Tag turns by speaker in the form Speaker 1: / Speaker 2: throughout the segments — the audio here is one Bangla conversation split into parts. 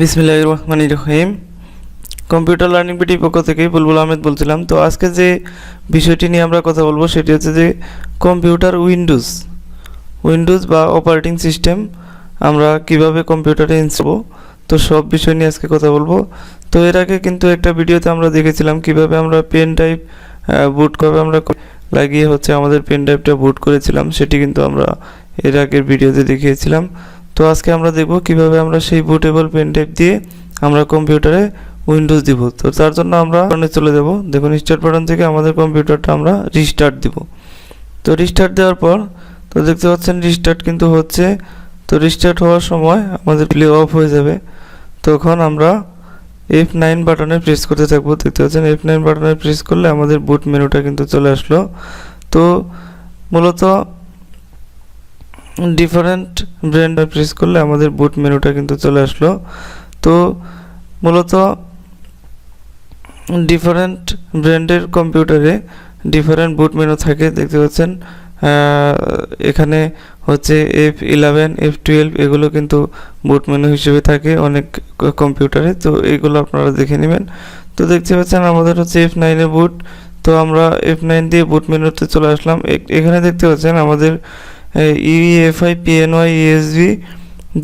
Speaker 1: বিসমিল্লাহ রহমান রহিম। কম্পিউটার লার্নিং বিটির পক্ষ থেকে বুলবুল আহমেদ বলছিলাম, তো আজকে যে বিষয়টি নিয়ে আমরা কথা বলব সেটি হচ্ছে যে কম্পিউটার উইন্ডোজ উইন্ডোজ বা অপারেটিং সিস্টেম আমরা কীভাবে কম্পিউটারে ইনস্টল তো সব বিষয় নিয়ে আজকে কথা বলব। তো এর আগে কিন্তু একটা ভিডিওতে আমরা দেখেছিলাম কীভাবে আমরা পেন ড্রাইভ বুট কবে আমরা লাগিয়ে হচ্ছে আমাদের পেন ড্রাইভটা বুট করেছিলাম, সেটি কিন্তু আমরা এর আগের ভিডিওতে দেখিয়েছিলাম। তো আজকে আমরা দেখব কীভাবে আমরা সেই বুটেবল পেন দিয়ে আমরা কম্পিউটারে উইন্ডোজ দিব। তো তার জন্য আমরা চলে যাব। দেখুন স্টার্ট বাটন থেকে আমাদের কম্পিউটারটা আমরা রিস্টার্ট দিব। তো রিস্টার্ট দেওয়ার পর, তো দেখতে পাচ্ছেন রিস্টার্ট কিন্তু হচ্ছে, তো রিস্টার্ট হওয়ার সময় আমাদের প্লে অফ হয়ে যাবে। তখন আমরা এফ নাইন বাটনে প্রেস করতে থাকব। দেখতে পাচ্ছেন এফ নাইন বাটনে প্রেস করলে আমাদের বুট মেনুটা কিন্তু চলে আসলো। তো মূলত ডিফারেন্ট ব্র্যান্ড প্রেস করলে আমাদের বুট মেনুটা কিন্তু চলে আসলো। তো মূলত ডিফারেন্ট ব্র্যান্ডের কম্পিউটারে ডিফারেন্ট বুট মেনু থাকে, দেখতে পাচ্ছেন। এখানে হচ্ছে এফ ইলেভেন এফ টুয়েলভ এগুলো কিন্তু বুট মেনু হিসেবে থাকে অনেক কম্পিউটারে তো এগুলো আপনারা দেখে নেবেন। তো দেখতে পাচ্ছেন আমাদের হচ্ছে এফ নাইনের বুট তো আমরা এফ নাইন দিয়ে বুট মেনুতে চলে আসলাম। এখানে দেখতে পাচ্ছেন আমাদের ইউএফআই পিএনওয়াই ইএসভি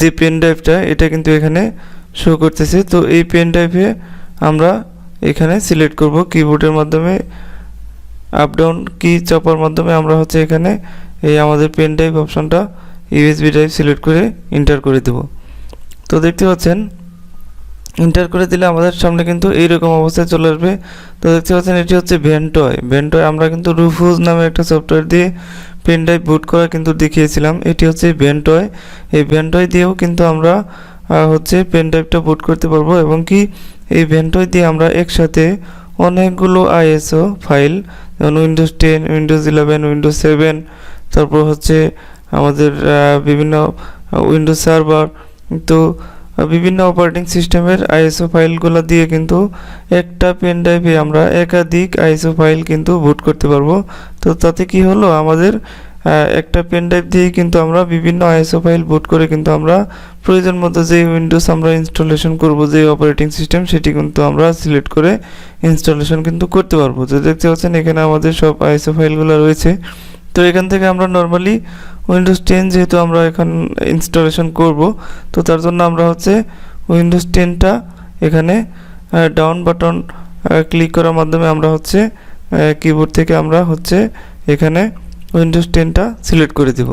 Speaker 1: যে পেন ড্রাইভটা এটা কিন্তু এখানে শো করতেছে। তো এই পেন ড্রাইভে আমরা এখানে সিলেক্ট করব কিবোর্ডের মাধ্যমে। আপ ডাউন কি চাপার মাধ্যমে আমরা হচ্ছে এখানে এই আমাদের পেন ড্রাইভ অপশনটা ইউএসবি ড্রাইভ সিলেক্ট করে এন্টার করে দেব। তো দেখতে পাচ্ছেন এন্টার করে দিলে আমাদের সামনে কিন্তু এইরকম অবস্থায় চলে আসবে। তো দেখতে পাচ্ছেন, এটি হচ্ছে ভেন্টয় ভেন্টয় আমরা কিন্তু রুফুজ নামে একটা সফটওয়্যার দিয়ে পেন ড্রাইভ বুট করা কিন্তু দেখিয়েছিলাম। এটি হচ্ছে ভেন্টয় এই ভেন্টয় দিয়েও কিন্তু আমরা হচ্ছে পেন ড্রাইভটা বুট করতে পারব এবং কি এই ভেন্টয় দিয়ে আমরা একসাথে অনেকগুলো আইএসও ফাইল যেমন Windows ten Windows eleven Windows seven তারপর হচ্ছে আমাদের বিভিন্ন উইন্ডোজ সার্ভার তো বিভিন্ন অপারেটিং সিস্টেমের আইএসও ফাইলগুলো দিয়ে কিন্তু একটা পেন ড্রাইভে আমরা একাধিক আইএসও ফাইল কিন্তু বুট করতে পারব। তো তাতে কি হলো? আমাদের একটা পেন ড্রাইভ দিয়ে কিন্তু আমরা বিভিন্ন আইএসও ফাইল বুট করে কিন্তু আমরা প্রয়োজন মতো যে উইন্ডোজ আমরা ইনস্টলেশন করব, যে অপারেটিং সিস্টেম সেটি কিন্তু আমরা সিলেক্ট করে ইনস্টলেশন কিন্তু করতে পারব। তো দেখতে পাচ্ছেন, এখানে আমাদের সব আইএসও ফাইলগুলো রয়েছে। তো এখান থেকে আমরা নর্মালি উইন্ডোজ টেন যেহেতু আমরা এখন ইনস্টলেশন করব, তো তার জন্য আমরা হচ্ছে উইন্ডোজ টেনটা এখানে ডাউন বাটন ক্লিক করার মাধ্যমে আমরা হচ্ছে কিবোর্ড থেকে আমরা হচ্ছে এখানে উইন্ডোজ টেনটা সিলেক্ট করে দেব।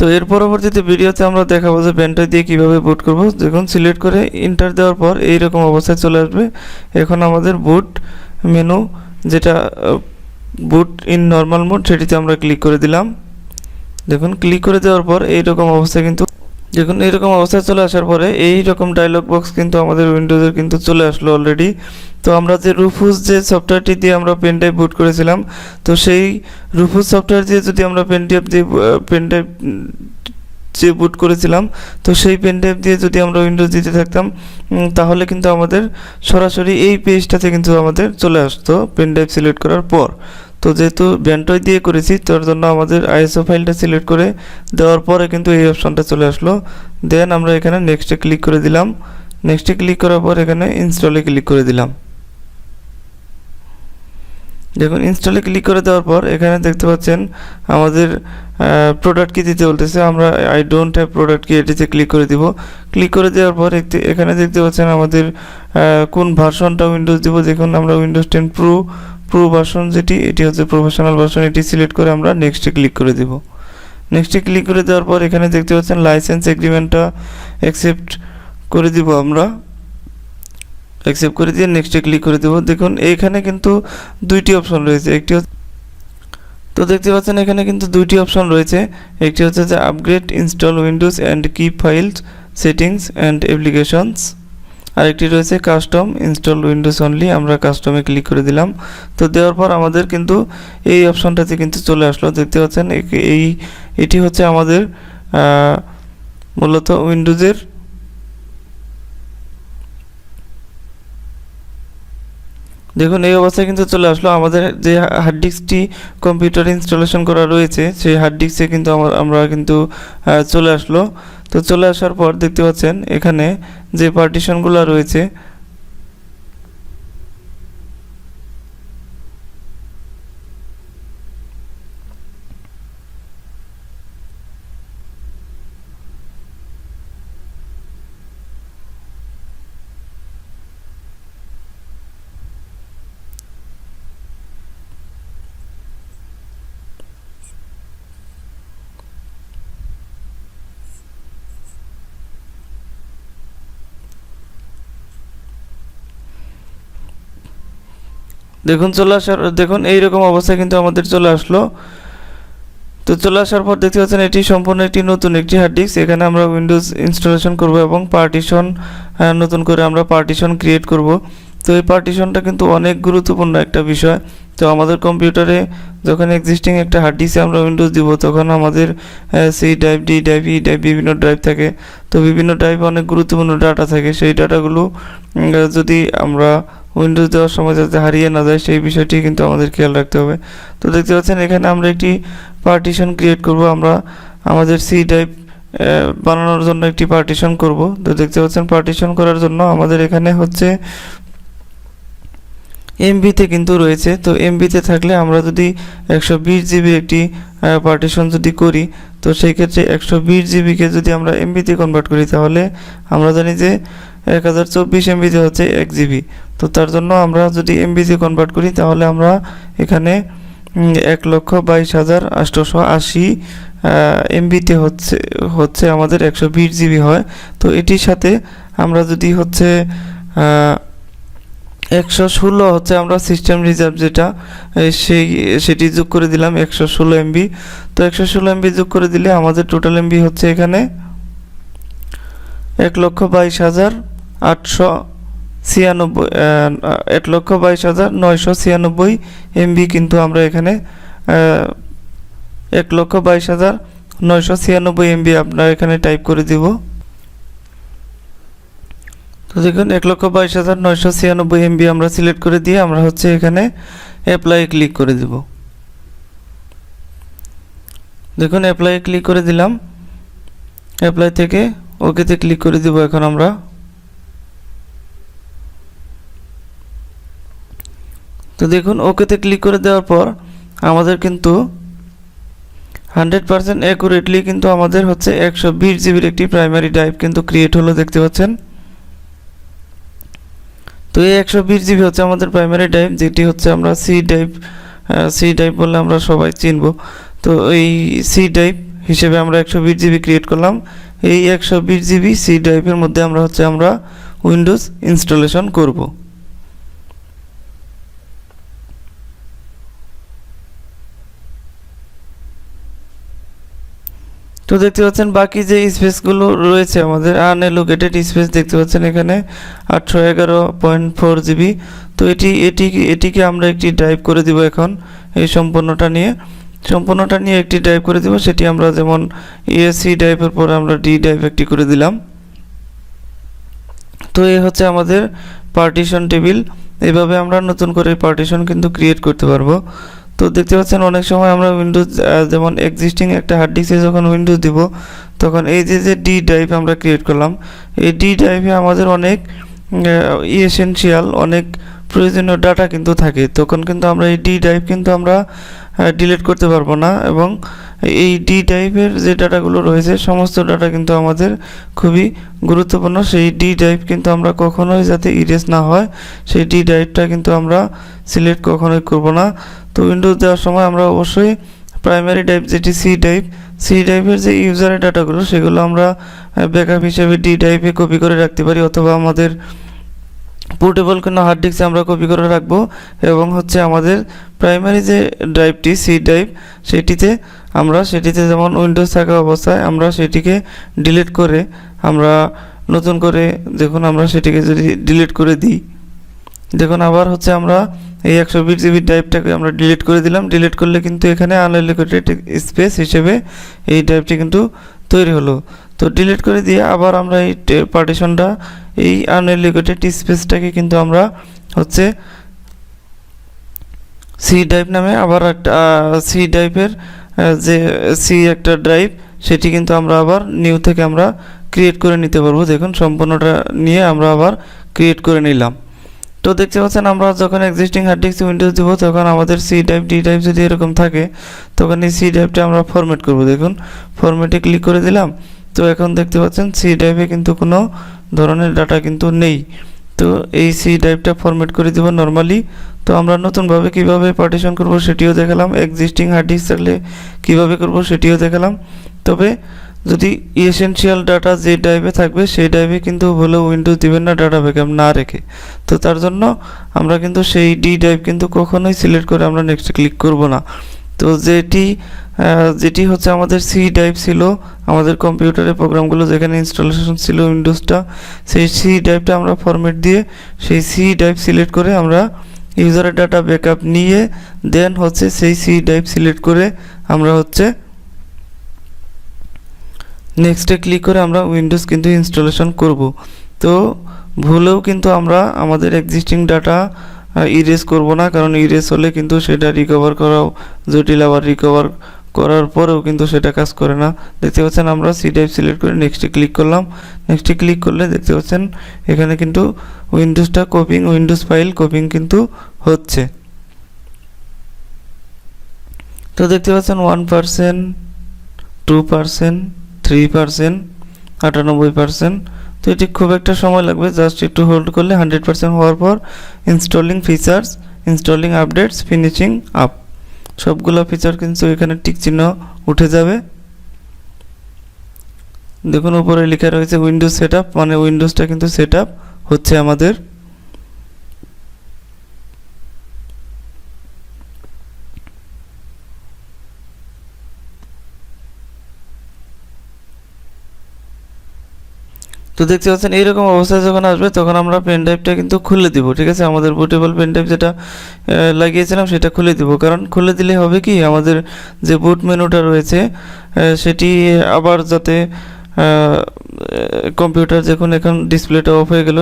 Speaker 1: তো এর পরবর্তীতে ভিডিওতে আমরা দেখাবো যে ব্যান্ডটা দিয়ে কীভাবে বুট করব। দেখুন সিলেক্ট করে ইন্টার দেওয়ার পর এই রকম অবস্থায় চলে আসবে। এখন আমাদের বুট মেনু যেটা বুট ইন নর্মাল মোড সেটিতে আমরা ক্লিক করে দিলাম। দেখুন ক্লিক করে দেওয়ার পর এই রকম অবস্থায় কিন্তু দেখুন এইরকম অবস্থায় চলে আসার পরে এই রকম ডায়লগ বক্স কিন্তু আমাদের উইন্ডোজের কিন্তু চলে আসলো অলরেডি তো আমরা যে রুফুস যে সফটওয়্যারটি দিয়ে আমরা পেন ড্রাইভ বুট করেছিলাম, তো সেই রুফুস সফটওয়্যার দিয়ে যদি আমরা পেন ড্রাইভ দিয়ে পেন ড্রাইভ যে বুট করেছিলাম, তো সেই পেন ড্রাইভ দিয়ে যদি আমরা উইন্ডোজ দিতে থাকতাম তাহলে কিন্তু আমাদের সরাসরি এই পেজটাতে কিন্তু আমাদের চলে আসতো পেন ড্রাইভ সিলেক্ট করার পর। তো যেহেতু ব্যান্টয় দিয়ে করেছি, তার জন্য আমাদের আইএসও ফাইলটা সিলেক্ট করে দেওয়ার পরে কিন্তু এই অপশনটা চলে আসলো। দেন আমরা এখানে নেক্সটে ক্লিক করে দিলাম। নেক্সটে ক্লিক করার পর এখানে ইনস্টলে ক্লিক করে দিলাম। দেখুন ইনস্টলে ক্লিক করে দেওয়ার পর এখানে দেখতে পাচ্ছেন আমাদের প্রোডাক্ট কি দিতে বলতেছে, আমরা আই ডোন্ট হ্যাভ প্রোডাক্ট কি এটিতে ক্লিক করে দিব। ক্লিক করে দেওয়ার পর এখানে দেখতে পাচ্ছেন আমাদের কোন ভার্সনটা উইন্ডোজ দিব। দেখুন, আমরা Windows ten pro pro version যেটি, এটি হচ্ছে প্রফেশনাল ভার্সন এটি সিলেক্ট করে আমরা নেক্সটে ক্লিক করে দিব। নেক্সটে ক্লিক করে দেওয়ার পর এখানে দেখতে পাচ্ছেন লাইসেন্স এগ্রিমেন্টটা অ্যাকসেপ্ট করে দিব আমরা। অ্যাকসেপ্ট করে দিয়ে নেক্সটে ক্লিক করে দেবো। দেখুন এইখানে কিন্তু দুইটি অপশন রয়েছে। একটি তো দেখতে পাচ্ছেন, এখানে কিন্তু দুইটি অপশন রয়েছে। একটি হচ্ছে যে upgrade install Windows and keep files settings and applications আরেকটি রয়েছে কাস্টম ইনস্টল উইন্ডোজ অনলি আমরা কাস্টমে ক্লিক করে দিলাম। তো দেওয়ার পর আমাদের কিন্তু এই অপশনটাতে কিন্তু চলে আসলো। দেখতে পাচ্ছেন এই এটি হচ্ছে আমাদের মূলত উইন্ডোজের দেখুন, এই অবস্থায় কিন্তু চলে আসলো আমাদের যে হার্ড ডিস্কটি কম্পিউটার ইনস্টলেশন করা রয়েছে, সেই হার্ড ডিস্কে কিন্তু আমার আমরা কিন্তু চলে আসলো। তো চলে আসার পর দেখতে পাচ্ছেন, এখানে যে পার্টিশনগুলো রয়েছে দেখুন, চলে আসার, দেখুন, এইরকম অবস্থা কিন্তু আমাদের চলে আসলো। তো চলে আসার পর দেখতে পাচ্ছেন, এটি সম্পূর্ণ একটি নতুন একটি হার্ড ডিস্ক এখানে আমরা উইন্ডোজ ইনস্টলেশন করব এবং পার্টিশন নতুন করে আমরা পার্টিশন ক্রিয়েট করব। তো এই পার্টিশনটা কিন্তু অনেক গুরুত্বপূর্ণ একটা বিষয়। তো আমাদের কম্পিউটারে যখন এক্সিস্টিং একটা হার্ড ডিস্কে আমরা উইন্ডোজ দিব, তখন আমাদের C drive D drive E drive বিভিন্ন ড্রাইভ থাকে। তো বিভিন্ন ড্রাইভে অনেক গুরুত্বপূর্ণ ডাটা থাকে। সেই ডাটাগুলো যদি আমরা উইন্ডোজ দেওয়ার সময় যাতে হারিয়ে না যায়, সেই বিষয়টি কিন্তু আমাদের খেয়াল রাখতে হবে। তো দেখতে পাচ্ছেন, এখানে আমরা একটি পার্টিশন ক্রিয়েট করব। আমরা আমাদের সি ড্রাইভ বানানোর জন্য একটি পার্টিশন করব। তো দেখতে পাচ্ছেন পার্টিশন করার জন্য আমাদের এখানে হচ্ছে এমবিতে কিন্তু রয়েছে। তো এমবিতে থাকলে আমরা যদি একশো বিশ জিবি একটি পার্টিশন যদি করি, তো সেই ক্ষেত্রে একশো বিশ জিবিকে যদি আমরা এমবিতে কনভার্ট করি, তাহলে আমরা জানি যে এক হাজার চব্বিশ এমবিতে হচ্ছে এক জিবি। তো তার জন্য আমরা যদি এমবিতে কনভার্ট করি, তাহলে আমরা এখানে এক লক্ষ বাইশ হাজার আটশোশো আশি এমবিতে হচ্ছে হচ্ছে আমাদের একশো বিশ জিবি হয়। তো এটির সাথে আমরা যদি হচ্ছে একশো ষোলো হচ্ছে আমরা সিস্টেম রিজার্ভ যেটা সেই, সেটি যোগ করে দিলাম একশো ষোলো এমবি। তো একশো ষোলো এমবি যোগ করে দিলে আমাদের টোটাল এমবি হচ্ছে এখানে এক লক্ষ বাইশ হাজার আটশো ছিয়ানব্বই এক লক্ষ বাইশ হাজার নয়শো ছিয়ানব্বই এমবি কিন্তু আমরা এখানে এক লক্ষ বাইশ হাজার নয়শো ছিয়ানব্বই এমবি আপনার এখানে টাইপ করে দিব। তো দেখুন, এক লক্ষ বাইশ হাজার নয়শো ছিয়ানব্বই এমবি আমরা সিলেক্ট করে দিয়ে আমরা হচ্ছে এখানে অ্যাপ্লাই ক্লিক করে দিব। দেখুন অ্যাপ্লাই ক্লিক করে দিলাম। অ্যাপ্লাই থেকে ওকেতে ক্লিক করে দিব এখন আমরা। তো দেখুন, ওকেতে ক্লিক করে দেওয়ার পর আমাদের কিন্তু হান্ড্রেড পার্সেন্ট অ্যাকুরেটলি কিন্তু আমাদের হচ্ছে একশো বিশ জিবির একটি প্রাইমারি ড্রাইভ কিন্তু ক্রিয়েট হলো, দেখতে পাচ্ছেন? তো এই একশো বিশ জিবি হচ্ছে আমাদের প্রাইমারি ড্রাইভ যেটি হচ্ছে আমরা সি ড্রাইভ সি ড্রাইভ বললে আমরা সবাই চিনব। তো এই সি ড্রাইভ হিসেবে আমরা একশো বিশ জিবি ক্রিয়েট করলাম। এই একশো বিশ জিবি সি ড্রাইভের মধ্যে আমরা হচ্ছে আমরা উইন্ডোজ ইনস্টলেশন করব। তো দেখতে পাচ্ছেন বাকি যে স্পেসগুলো রয়েছে আমাদের আনএলোকেটেড স্পেস দেখতে পাচ্ছেন এখানে আটশো এগারো পয়েন্ট ফোর জিবি। তো এটি এটি, এটিকে আমরা একটি ড্রাইভ করে দিব এখন এই সম্পূর্ণটা নিয়ে। সম্পূর্ণটা নিয়ে একটি ড্রাইভ করে দিব, সেটি আমরা যেমন ইএসসি ড্রাইভের পরে আমরা ডি ড্রাইভ একটি করে দিলাম। তো এই হচ্ছে আমাদের পার্টিশন টেবিল এভাবে আমরা নতুন করে পার্টিশন কিন্তু ক্রিয়েট করতে পারব। তো দেখতে পাচ্ছেন অনেক সময় আমরা উইন্ডোজ যেমন এক্সিস্টিং একটা হার্ড ডিস্কে যখন উইন্ডোজ দিব, তখন এই যে যে ডি ড্রাইভ আমরা ক্রিয়েট করলাম, এই ডি ড্রাইভে আমাদের অনেক এসেনশিয়াল অনেক প্রয়োজনীয় ডাটা কিন্তু থাকে। তখন কিন্তু আমরা এই ডি ড্রাইভ কিন্তু আমরা ডিলিট করতে পারব না এবং এই ডি ড্রাইভের যে ডাটাগুলো রয়েছে, সমস্ত ডাটা কিন্তু আমাদের খুবই গুরুত্বপূর্ণ। সেই ডি ড্রাইভ কিন্তু আমরা কখনোই যাতে ইরেজ না হয়, সেই ডি ড্রাইভটা কিন্তু আমরা সিলেক্ট কখনোই করব না। তো উইন্ডোজ দেওয়ার সময় আমরা অবশ্যই প্রাইমারি ড্রাইভ যেটি সি ড্রাইভ সি ড্রাইভের যে ইউজারের ডাটাগুলো সেগুলো আমরা ব্যাকআপ হিসেবে ডি ড্রাইভে কপি করে রাখতে পারি, অথবা আমাদের পোর্টেবল কোনো হার্ড ডিস্কে আমরা কপি করে রাখব এবং হচ্ছে আমাদের প্রাইমারি যে ড্রাইভটি সি ড্রাইভ সেটিতে আমরা, সেটিতে যেমন উইন্ডোজ থাকা অবস্থায় আমরা সেটিকে ডিলিট করে আমরা নতুন করে দেখুন আমরা সেটিকে যদি ডিলিট করে দিই। দেখুন আবার হচ্ছে আমরা এই একশো বিশ জিবি ড্রাইভটাকে আমরা ডিলিট করে দিলাম। ডিলিট করলে কিন্তু এখানে আনএলিকেটেড স্পেস হিসেবে এই ড্রাইভটি কিন্তু তৈরি হলো। তো ডিলিট করে দিয়ে আবার আমরা এই পার্টিশনটা এই আনএলিকেটেড স্পেসটাকে কিন্তু আমরা হচ্ছে সি ড্রাইভ নামে আবার একটা সি ড্রাইভের যে সি একটা ড্রাইভ সেটি কিন্তু আমরা আবার নিউ থেকে আমরা ক্রিয়েট করে নিতে পারব। দেখুন, সম্পূর্ণটা নিয়ে আমরা আবার ক্রিয়েট করে নিলাম। তো দেখতে পাচ্ছেন, আমরা যখন এক্সিস্টিং হার্ড ডিস্ক উইন্ডোজ দিব, তখন আমাদের সি ড্রাইভ ডি ড্রাইভ যদি এরকম থাকে, তখন এই সি ড্রাইভটা আমরা ফরম্যাট করব। দেখুন ফরম্যাটে ক্লিক করে দিলাম। তো এখন দেখতে পাচ্ছেন সি ড্রাইভে কিন্তু কোনো ধরনের ডাটা কিন্তু নেই। তো এই সি ড্রাইভটা ফরম্যাট করে দেবো নর্মালি তো আমরা নতুনভাবে কীভাবে পার্টিশন করব সেটিও দেখালাম। এক্সিস্টিং হার্ড ডিস্ক থাকলে কীভাবে করব সেটিও দেখালাম। তবে যদি এসেনশিয়াল ডাটা যে ড্রাইভে থাকবে, সেই ড্রাইভে কিন্তু হলো উইন্ডোজ দিবেন না ডাটা ব্যাকআপ না রেখে। তো তার জন্য আমরা কিন্তু সেই ডি ড্রাইভ কিন্তু কখনোই সিলেক্ট করে আমরা নেক্সটে ক্লিক করব না। তো যেটি যেটি হচ্ছে আমাদের সি ড্রাইভ ছিল, আমাদের কম্পিউটারে প্রোগ্রামগুলো যেখানে ইনস্টলেশন ছিল উইন্ডোজটা সেই সি ড্রাইভটা আমরা ফরম্যাট দিয়ে সেই সি ড্রাইভ সিলেক্ট করে আমরা ইউজারের ডাটা ব্যাকআপ নিয়ে দেন হচ্ছে সেই সি ড্রাইভ সিলেক্ট করে আমরা হচ্ছে নেক্সটে ক্লিক করে আমরা উইন্ডোজ কিন্তু ইনস্টলেশন করব। তো ভুলেও কিন্তু আমরা আমাদের এক্সিস্টিং ডাটা ইরেজ করব না, কারণ ইরেজ হলে কিন্তু সেটা রিকভার করাও জটিল, আবার রিকভার করার পরেও কিন্তু সেটা কাজ করে না। দেখতে পাচ্ছেন আমরা সি ড্রাইভ সিলেক্ট করে নেক্সটে ক্লিক করলাম। নেক্সটে ক্লিক করলে দেখতে পাচ্ছেন এখানে কিন্তু উইন্ডোজটা কপিং উইন্ডোজ ফাইল কপিং কিন্তু হচ্ছে। তো দেখতে পাচ্ছেন one percent two percent three percent আটানব্বই পার্সেন্ট তো এটি খুব একটা সময় লাগবে জাস্ট একটু হোল্ড করলে হান্ড্রেড পার্সেন্ট হওয়ার পর installing features installing updates finishing up সবগুলো ফিচার কিন্তু এখানে টিক চিহ্ন উঠে যাবে। দেখুন উপরে লেখা রয়েছে উইন্ডোজ সেট মানে উইন্ডোজটা কিন্তু সেট হচ্ছে আমাদের। তো দেখতে পাচ্ছেন, এইরকম অবস্থায় যখন আসবে, তখন আমরা পেন ড্রাইভটা কিন্তু খুলে দিব, ঠিক আছে? আমাদের বুটেবল পেন ড্রাইভ যেটা লাগিয়েছিলাম, সেটা খুলে দিব। কারণ খুলে দিলে হবে কি, আমাদের যে বুট মেনুটা রয়েছে সেটি আবার যাতে কম্পিউটার যখন এখন ডিসপ্লেটা অফ হয়ে গেল,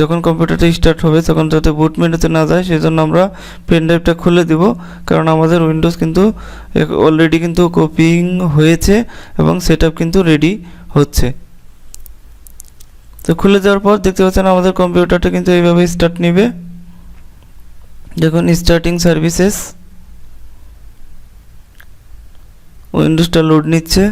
Speaker 1: যখন কম্পিউটারটা স্টার্ট হবে, তখন যাতে বুট মেনুতে না যায় সেই জন্য আমরা পেন ড্রাইভটা খুলে দিব। কারণ আমাদের উইন্ডোজ কিন্তু অলরেডি কিন্তু কপিং হয়েছে এবং সেট কিন্তু রেডি হচ্ছে। তো খুলে দেওয়ার পর দেখতে পাচ্ছেন আমাদের কম্পিউটারটা কিন্তু এইভাবে স্টার্ট নেবে। দেখুন স্টার্টিং সার্ভিসেস উইন্ডোজটা লোড নিচ্ছে।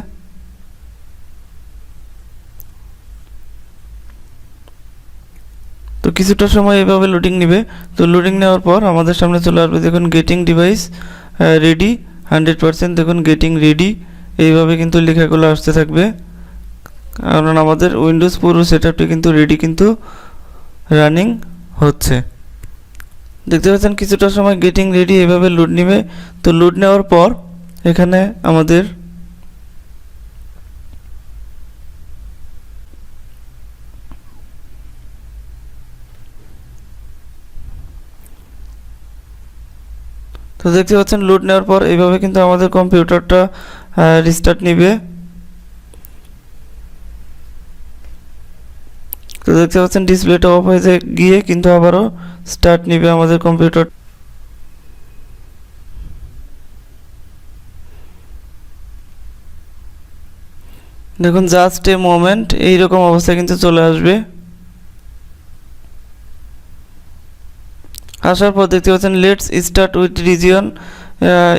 Speaker 1: তো কিছুটা সময় এভাবে লোডিং নেবে। তো লোডিং নেওয়ার পর আমাদের সামনে চলে আসবে, দেখুন getting device ready hundred percent দেখুন গেটিং রেডি এইভাবে কিন্তু লেখাগুলো আসতে থাকবে। কারণ আমাদের উইন্ডোজ পুরো সেটআপটি কিন্তু রেডি কিন্তু রানিং হচ্ছে। দেখতে পাচ্ছেন কিছুটা সময় গেটিং রেডি এভাবে লোড নেবে। তো লোড নেওয়ার পর এখানে আমাদের তো দেখতে পাচ্ছেন লোড নেওয়ার পর এইভাবে কিন্তু আমাদের কম্পিউটারটা রিস্টার্ট নেবে। তো দেখতে পাচ্ছেন ডিসপ্লেটা অফ হয়ে গিয়ে, কিন্তু আবারও স্টার্ট নেবে আমাদের কম্পিউটার দেখুন জাস্ট এ মোমেন্ট এইরকম অবস্থা কিন্তু চলে আসবে। আসার পর দেখতে পাচ্ছেন let's start with region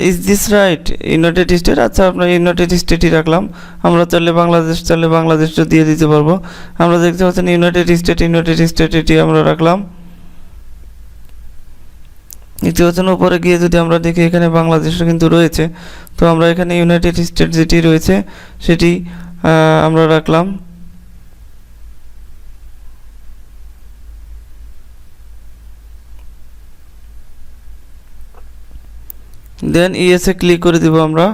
Speaker 1: is this right United State আচ্ছা আমরা ইউনাইটেড স্টেটই রাখলাম। আমরা চাইলে বাংলাদেশ, চাইলে বাংলাদেশটা দিয়ে দিতে পারব। আমরা দেখতে পাচ্ছেন ইউনাইটেড স্টেট ইউনাইটেড স্টেট এটি আমরা রাখলাম। দেখতে পাচ্ছেন উপরে গিয়ে যদি আমরা দেখি, এখানে বাংলাদেশও কিন্তু রয়েছে। তো আমরা এখানে ইউনাইটেড স্টেট যেটি রয়েছে, সেটি আমরা রাখলাম। দেন ইএসএ ক্লিক করে দিব আমরা।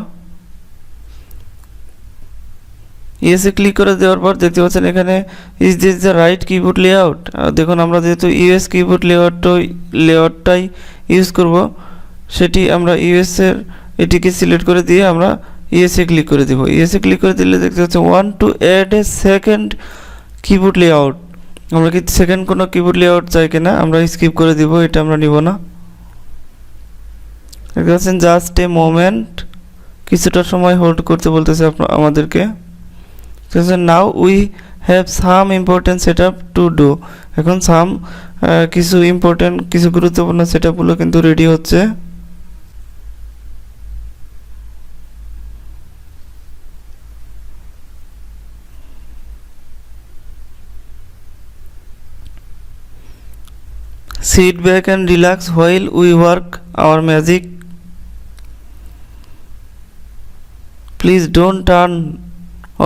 Speaker 1: ইএসএ ক্লিক করে দেওয়ার পর দেখতে পাচ্ছেন এখানে is this the right keyboard layout দেখুন আমরা যেহেতু ইউএস কিবোর্ড লেআউটটাই লেআউটটাই ইউজ করব, সেটি আমরা ইউএস এর এটিকে সিলেক্ট করে দিয়ে আমরা ইএসএ ক্লিক করে দিব। ইএসএ ক্লিক করে দিলে দেখতে পাচ্ছেন one two add a second keyboard layout আমরা কি সেকেন্ড কোনো কিবোর্ড লেআউট চাই কিনা, আমরা স্কিপ করে দিব, এটা আমরা নিব না। পাচ্ছেন জাস্ট এ মোমেন্ট কিছুটা সময় হোল্ড করতে বলতেছে আমাদেরকে। Now we have some important set up to do এখন সাম কিছু ইম্পর্টেন্ট কিছু গুরুত্বপূর্ণ সেট আপগুলো কিন্তু রেডি হচ্ছে। Sit back and relax while we work our magic. Please don't turn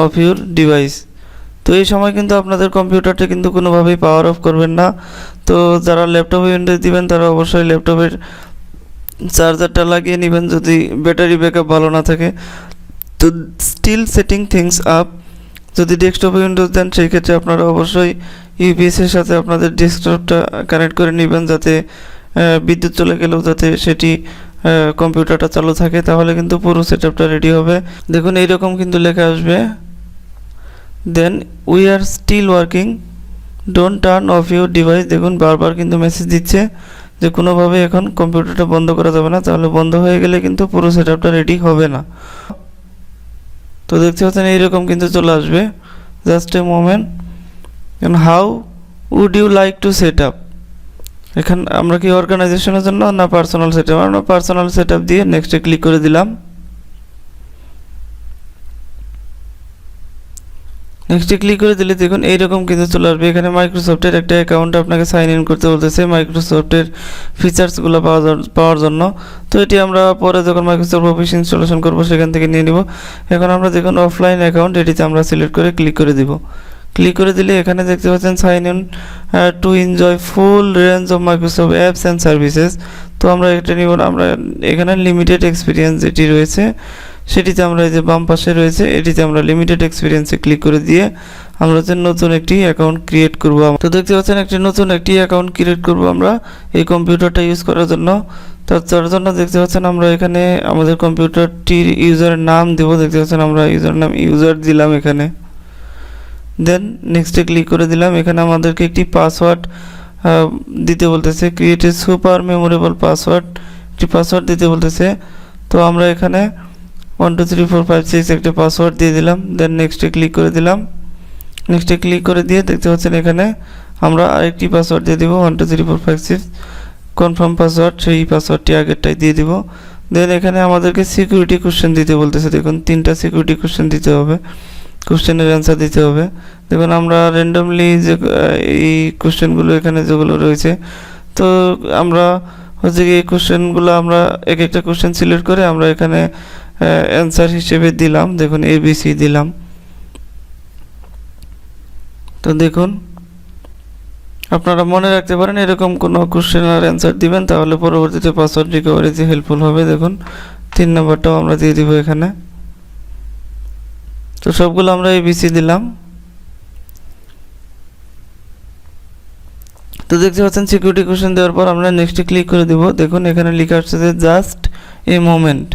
Speaker 1: off your device. তো এই সময় কিন্তু আপনাদের কম্পিউটারটা কিন্তু কোনোভাবেই পাওয়ার অফ করবেন না। তো যারা ল্যাপটপে উইন্ডোজ দিবেন, তারা অবশ্যই ল্যাপটপের চার্জারটা লাগিয়ে নেবেন যদি ব্যাটারি ব্যাকআপ ভালো না থাকে। তো স্টিল সেটিং থিংস আপ যদি ডেস্কটপে উইন্ডোজ দেন, সেই ক্ষেত্রে আপনারা অবশ্যই ইউপিএস এর সাথে আপনাদের ডেস্কটপটা কানেক্ট করে নেবেন যাতে বিদ্যুৎ চলে গেলেও যাতে সেটি কম্পিউটারটা চালু থাকে, তাহলে কিন্তু পুরো সেটআপটা রেডি হবে। দেখুন, এইরকম কিন্তু লেখা আসবে। Then we are still working don't turn off your device দেখুন, বারবার কিন্তু মেসেজ দিচ্ছে যে কোনোভাবে এখন কম্পিউটারটা বন্ধ করা যাবে না। তাহলে বন্ধ হয়ে গেলে কিন্তু পুরো সেটআপটা রেডি হবে না। তো দেখতে পাচ্ছেন, এইরকম কিন্তু চলে আসবে। Just a moment how would you like to set up এখান আমরা কি অর্গানাইজেশনের জন্য না পার্সোনাল সেট আপ আমরা পার্সোনাল সেট আপ দিয়ে নেক্সটে ক্লিক করে দিলাম। নেক্সটে ক্লিক করে দিলে দেখুন এইরকম কিন্তু চলে আসবে। এখানে মাইক্রোসফটের একটা অ্যাকাউন্ট আপনাকে সাইন ইন করতে বলতেছে মাইক্রোসফটের ফিচার্সগুলো পাওয়া পাওয়ার জন্য। তো এটি আমরা পরে যখন মাইক্রোসফট অফিস ইনস্টলেশন করব সেখান থেকে নিয়ে নিব। এখন আমরা দেখুন অফলাইন অ্যাকাউন্ট এটিতে আমরা সিলেক্ট করে ক্লিক করে দিব। ক্লিক করে দিলে এখানে দেখতে পাচ্ছেন sign in to enjoy full range of Microsoft apps and services তো আমরা এটা নিব আমরা এখানে লিমিটেড এক্সপিরিয়েন্স যেটি রয়েছে, সেটিতে আমরা এই যে বাম পাশে রয়েছে, এটিতে আমরা লিমিটেড এক্সপিরিয়েন্সে ক্লিক করে দিয়ে আমরা হচ্ছে নতুন একটি অ্যাকাউন্ট ক্রিয়েট করব। তো দেখতে পাচ্ছেন একটি নতুন একটি অ্যাকাউন্ট ক্রিয়েট করব আমরা এই কম্পিউটারটা ইউজ করার জন্য। তার তার জন্য দেখতে পাচ্ছেন আমরা এখানে আমাদের কম্পিউটারটির ইউজারের নাম দেবো, দেখতে পাচ্ছেন আমরা ইউজার নাম ইউজার দিলাম এখানে। দেন নেক্সটে ক্লিক করে দিলাম। এখানে আমাদেরকে একটি পাসওয়ার্ড দিতে বলতেছে। Create a super memorable password একটি পাসওয়ার্ড দিতে বলতেছে। তো আমরা এখানে one two three four five six একটা পাসওয়ার্ড দিয়ে দিলাম। দেন নেক্সটে ক্লিক করে দিলাম। নেক্সটে ক্লিক করে দিয়ে দেখতে পাচ্ছেন এখানে আমরা আরেকটি পাসওয়ার্ড দিয়ে দিব। One two three four five six confirm password সেই পাসওয়ার্ডটি আগেরটাই দিয়ে দিব। দেন এখানে আমাদেরকে সিকিউরিটি কোশ্চেন দিতে বলতেছে। দেখুন, তিনটা সিকিউরিটি কোশ্চেন দিতে হবে। কোশ্চেনের অ্যান্সার দিতে হবে। দেখুন, আমরা র্যান্ডমলি যে এই কোশ্চেনগুলো এখানে যেগুলো রয়েছে, তো আমরা হচ্ছে কি এই কোশ্চেনগুলো আমরা এক একটা কোশ্চেন সিলেক্ট করে আমরা এখানে অ্যান্সার হিসেবে দিলাম। দেখুন এবিসি দিলাম। তো দেখুন, আপনারা মনে রাখতে পারেন এরকম কোনো কোশ্চেনের অ্যান্সার দিবেন, তাহলে পরবর্তীতে পাসওয়ার্ড রিকভারিতে হেল্পফুল হবে। দেখুন, তিন নম্বরটাও আমরা দিয়ে দিব এখানে। তো সবগুলো আমরা এবিসি দিলাম। তো দেখতে পাচ্ছেন সিকিউরিটি কোশ্চেন দেওয়ার পর আমরা নেক্সটে ক্লিক করে দেব। দেখুন, এখানে লেখা আসছে যে জাস্ট এ মোমেন্ট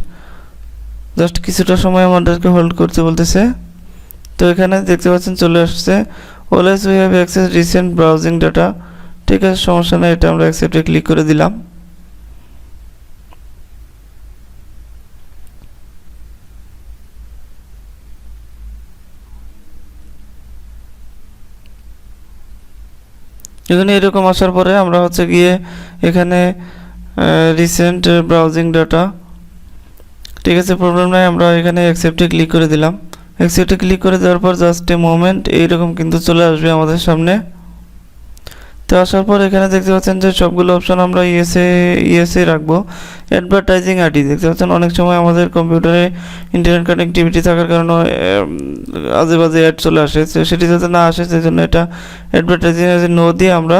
Speaker 1: জাস্ট কিছুটা সময় আমাদেরকে হোল্ড করতে বলতেছে। তো এখানে দেখতে পাচ্ছেন চলে আসছে always we have access recent browsing data ঠিক আছে, সমস্যা নেই, এটা আমরা অ্যাকসেপ্টে ক্লিক করে দিলাম। এখানে এরকম আসার পরে আমরা হচ্ছে গিয়ে এখানে রিসেন্ট ব্রাউজিং ডাটা ঠিক আছে প্রবলেম নাই, আমরা এখানে অ্যাকসেপ্টে ক্লিক করে দিলাম। অ্যাকসেপ্টে ক্লিক করে দেওয়ার পর জাস্ট এ মোমেন্ট এইরকম কিন্তু চলে আসবে আমাদের সামনে। তো আসার পর এখানে দেখতে পাচ্ছেন যে সবগুলো অপশন আমরা ইএসএ ইএসএ রাখব। অ্যাডভার্টাইজিং আইডি দেখতে পাচ্ছেন অনেক সময় আমাদের কম্পিউটারে ইন্টারনেট কানেক্টিভিটি থাকার কারণে আজে বাজে অ্যাড চলে আসে। তো সেটি যাতে না আসে সেই জন্য এটা অ্যাডভার্টাইজিং নো দিয়ে আমরা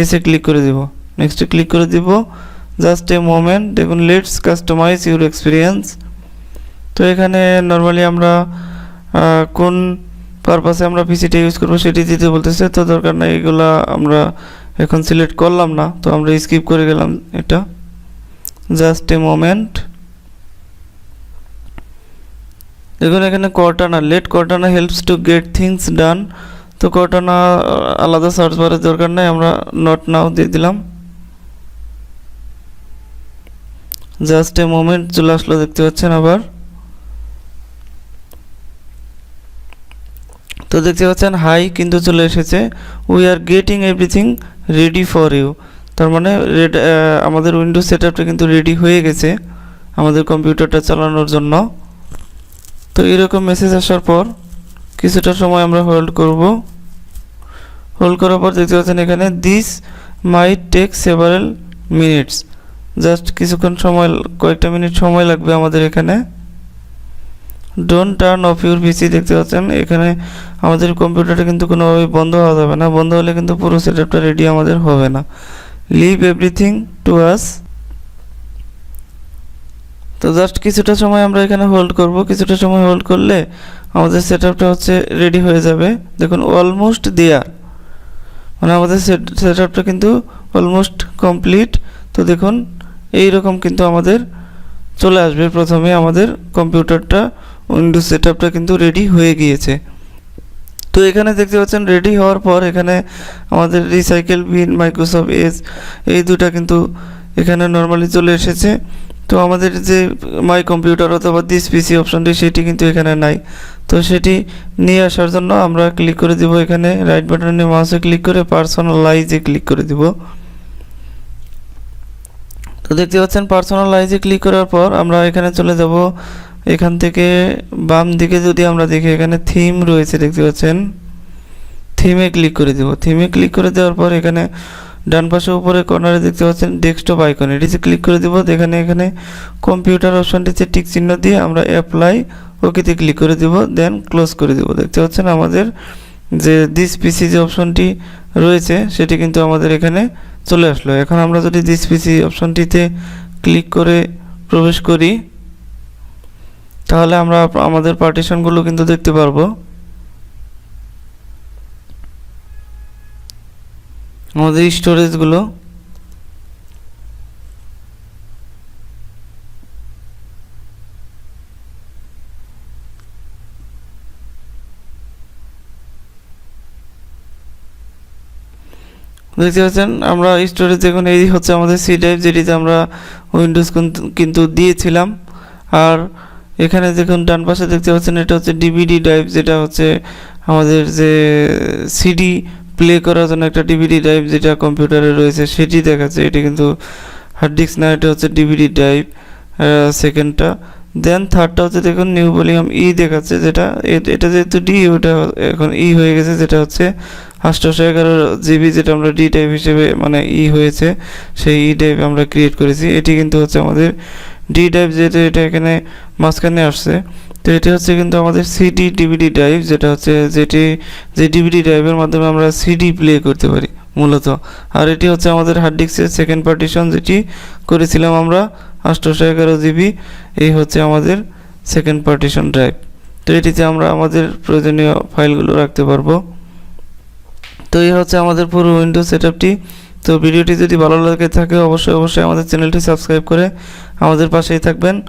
Speaker 1: এসে ক্লিক করে দিব। নেক্সটে ক্লিক করে দিব। জাস্ট এ মোমেন্ট দেখুন লেটস কাস্টমাইজ ইউর এক্সপিরিয়েন্স তো এখানে নর্মালি আমরা কোন পারপাসে আমরা পিসিটা ইউজ করব, সেটি দিতে বলতেছে, তো দরকার নাই, এগুলা আমরা এখন সিলেক্ট করলাম না, তো আমরা স্কিপ করে গেলাম এটা। জাস্ট এ মোমেন্ট দেখুন, এখানে Cortana let Cortana helps to get things done তো কর্টানা আলাদা সার্চ বারের দরকার নাই, আমরা নট নাও দিয়ে দিলাম। জাস্ট এ মোমেন্ট চলে আসলো, দেখতে পাচ্ছেন আবার। তো দেখতে পাচ্ছেন, হাই কিন্তু চলে এসেছে। We are getting everything ready for you তার মানে আমাদের উইন্ডোজ সেট আপটা কিন্তু রেডি হয়ে গেছে আমাদের কম্পিউটারটা চালানোর জন্য। তো এরকম মেসেজ আসার পর কিছুটা সময় আমরা হোল্ড করব। হোল্ড করার পর দেখতে পাচ্ছেন এখানে this might take several minutes just কিছুক্ষণ সময়, কয়েকটা মিনিট সময় লাগবে আমাদের এখানে। Don't turn off your PC দেখতে পাচ্ছেন? এখানে আমাদের কম্পিউটারটা কিন্তু কোনোভাবে বন্ধ হওয়া যাবে না। বন্ধ হলে কিন্তু পুরো সেটআপটা রেডি আমাদের হবে না। লিভ এভরিথিং টু আস তো জাস্ট কিছুটা সময় আমরা এখানে হোল্ড করব। কিছুটা সময় হোল্ড করলে আমাদের সেট আপটা হচ্ছে রেডি হয়ে যাবে। দেখুন অলমোস্ট দেয়ার মানে আমাদের সেট সেট আপটা কিন্তু অলমোস্ট কমপ্লিট তো দেখুন এই রকম কিন্তু আমাদের চলে আসবে প্রথমে আমাদের কম্পিউটারটা। উইন্ডোজ সেট আপটা কিন্তু রেডি হয়ে গিয়েছে। তো এখানে দেখতে পাচ্ছেন রেডি হওয়ার পর এখানে আমাদের রিসাইকেল বিন মাইক্রোসফট এস এই দুটা কিন্তু এখানে নর্মালি চলে এসেছে। তো আমাদের যে মাই কম্পিউটার অথবা দিস পিসি অপশনটি সেটি কিন্তু এখানে নাই। তো সেটি নিয়ে আসার জন্য আমরা ক্লিক করে দিব এখানে রাইট বাটনে মাউসে ক্লিক করে পার্সোনালাইজে ক্লিক করে দিব। তো দেখতে পাচ্ছেন পার্সোনালাইজে ক্লিক করার পর আমরা এখানে চলে যাব এখান থেকে বাম দিকে যদি আমরা দেখি, এখানে থিম রয়েছে, দেখতে পাচ্ছেন? থিমে ক্লিক করে দেব। থিমে ক্লিক করে দেওয়ার পর এখানে ডান পাশে উপরে কর্নারে দেখতে পাচ্ছেন ডেস্কটপ আইকন এটিতে ক্লিক করে দেব। এখানে এখানে কম্পিউটার অপশনটিতে টিক চিহ্ন দিয়ে আমরা অ্যাপ্লাই ওকেতে ক্লিক করে দেব। দেন ক্লোজ করে দেব। দেখতে পাচ্ছেন আমাদের যে দিস পিসি যে অপশনটি রয়েছে, সেটি কিন্তু আমাদের এখানে চলে আসলো। এখন আমরা যদি দিস পিসি অপশনটিতে ক্লিক করে প্রবেশ করি তাহলে আমরা আমাদের পার্টিশনগুলো কিন্তু দেখতে পারব। আমাদের স্টোরেজগুলো দেখতে পাচ্ছেন, আমরা স্টোরেজ দেখুন এই হচ্ছে আমাদের সি ড্রাইভ যেটিতে আমরা উইন্ডোজ কিন্তু দিয়েছিলাম। আর এখানে দেখুন, ডান পাশে দেখতে পাচ্ছেন, এটা হচ্ছে ডিভিডি ড্রাইভ যেটা হচ্ছে আমাদের যে সিডি প্লে করার জন্য একটা ডিভিডি ড্রাইভ যেটা কম্পিউটারে রয়েছে, সেটি দেখাচ্ছে। এটি কিন্তু হার্ড ডিস্ক না, এটা হচ্ছে ডিভিডি ড্রাইভ সেকেন্ডটা দেন থার্ডটা হচ্ছে দেখুন নিউ ভলিউম ই দেখাচ্ছে, যেটা এটা যেহেতু ডি ওটা এখন ই হয়ে গেছে, যেটা হচ্ছে আটশোশো এগারো জিবি যেটা আমরা ডি টাইপ হিসেবে মানে ই হয়েছে, সেই ই টাইপ আমরা ক্রিয়েট করেছি। এটি কিন্তু হচ্ছে আমাদের ডি ড্রাইভ যেটা এটা এখানে মাঝখানে আসছে, তো এটি হচ্ছে কিন্তু আমাদের সিডি ডিভিডি ড্রাইভ যেটা হচ্ছে যেটি, যে ডিভিডি ড্রাইভের মাধ্যমে আমরা সিডি প্লে করতে পারি, মূলত। আর এটি হচ্ছে আমাদের হার্ড ডিস্কের সেকেন্ড পার্টিশন যেটি করেছিলাম আমরা আটশোশো এগারো জিবি এই হচ্ছে আমাদের সেকেন্ড পার্টিশন ড্রাইভ তো এটিতে আমরা আমাদের প্রয়োজনীয় ফাইলগুলো রাখতে পারব। তো এই হচ্ছে আমাদের পুরো উইন্ডোজ সেটআপটি তো ভিডিওটি যদি ভালো লাগে থাকে, অবশ্যই অবশ্যই আমাদের চ্যানেলটি সাবস্ক্রাইব করে আমাদের পাশেই থাকবেন।